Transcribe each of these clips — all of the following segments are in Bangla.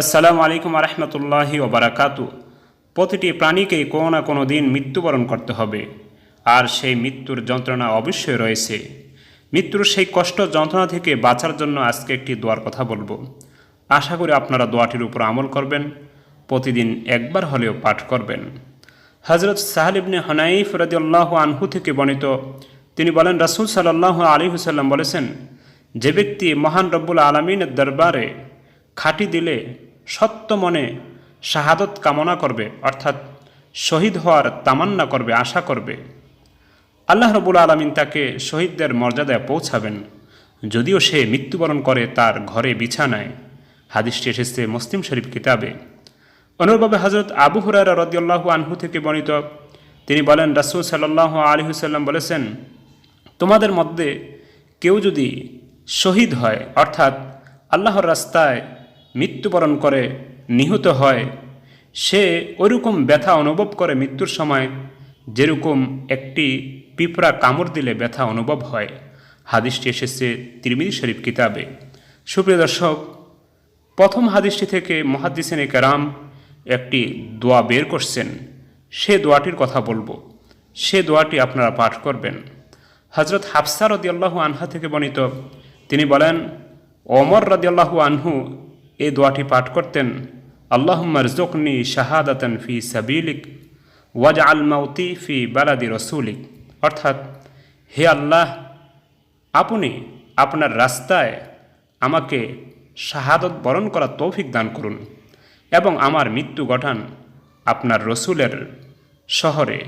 আসসালামু আলাইকুম রহমতুল্লাহি ওবরাকাতু প্রতিটি প্রাণীকেই কোনো না কোনো দিন মৃত্যুবরণ করতে হবে। আর সেই মৃত্যুর যন্ত্রণা অবশ্যই রয়েছে। মৃত্যুর সেই কষ্ট যন্ত্রণা থেকে বাঁচার জন্য আজকে একটি দোয়ার কথা বলব। আশা করি আপনারা দোয়াটির উপর আমল করবেন, প্রতিদিন একবার হলেও পাঠ করবেন। হজরত সাহালিবনে হনাইফ রদিয়াল্লাহ আনহু থেকে বর্ণিত, তিনি বলেন, রাসুল সাল্লাহ আলী হুসাল্লাম বলেছেন, যে ব্যক্তি মহান রব্বুল আলমিনের দরবারে খাঁটি দিলে সত্য মনে শাহাদত কামনা করবে, অর্থাৎ শহীদ হওয়ার তামান্না করবে, আশা করবে। আল্লাহ রবুল আলমিন তাকে শহীদদের মর্যাদায় পৌঁছাবেন। যদিও সে মৃত্যুবরণ করে তার ঘরে বিছানায়। হাদিসটি এসেছে মুসলিম শরীফ কিতাবে। অনুরূপভাবে হজরত আবু হুরারা রদিয়াল্লাহু আনহু থেকে বর্ণিত, তিনি বলেন, রাসুল সাল্লাহ আলী হুসাল্লাম বলেছেন, তোমাদের মধ্যে কেউ যদি শহীদ হয়, অর্থাৎ আল্লাহর রাস্তায় মৃত্যুবরণ করে, নিহত হয়। সে ওইরকম ব্যথা অনুভব করে মৃত্যুর সময়, যেরকম একটি পিঁপড়া কামড় দিলে ব্যথা অনুভব হয়। হাদিসটি এসেছে তিরমিদি শরীফ কিতাবে। সুপ্রিয় দর্শক, প্রথম হাদিসটি থেকে মহাদিসেন কেরাম একটি দোয়া বের করছেন। সে দোয়াটির কথা বলব। সে দোয়াটি আপনারা পাঠ করবেন। হজরত হাফসা রদিয়াল্লাহু আনহা থেকে বর্ণিত। তিনি বলেন, ওমর রদিয়াল্লাহু আনহু এই দোয়াটি পাঠ করতেন আল্লাহম্মার জোকনি শাহাদাতন ফি সাবিলিক ওয়াজ আল মাউতি ফি বালাদি রসুলিক। অর্থাৎ, হে আল্লাহ, আপনি আপনার রাস্তায় আমাকে শাহাদত বরণ করার তৌফিক দান করুন এবং আমার মৃত্যু গঠান আপনার রসুলের শহরে।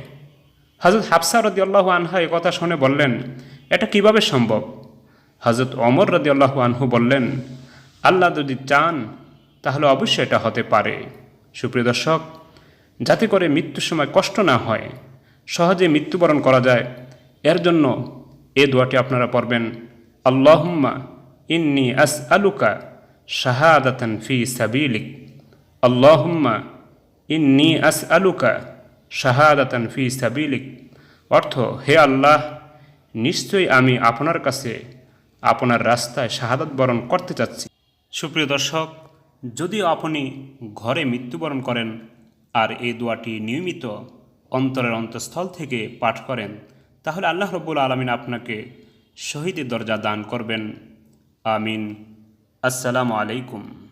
হজরত হাফসা রদি আল্লাহু আনহা এ কথা শুনে বললেন, এটা কীভাবে সম্ভব? হজরত অমর রদি আল্লাহু আনহু বললেন আল্লাহ যদি চান, তাহলে অবশ্যই এটা হতে পারে। সুপ্রিয় দর্শক, যাতে করে মৃত্যুর সময় কষ্ট না হয় সহজে মৃত্যুবরণ করা যায়, এর জন্য এ দোয়াটি আপনারা পড়বেন, আল্লাহুম্মা ইন্নি আস আলুকা শাহাদাতান ফি সাবিলিক। আল্লাহুম্মা ইন্নি আস আলুকা শাহাদাতান ফি সাবিলিক। অর্থ, হে আল্লাহ, নিশ্চয়ই আমি আপনার কাছে আপনার রাস্তায় শাহাদাত বরণ করতে চাচ্ছি। সুপ্রিয় দর্শক যদি আপনি ঘরে মৃত্যুবরণ করেন আর এই দোয়াটি নিয়মিত অন্তরের অন্তঃস্থল থেকে পাঠ করেন, তাহলে আল্লাহ রবুল আলমিন আপনাকে শহীদের দরজা দান করবেন। আমিন। আসসালামু আলাইকুম।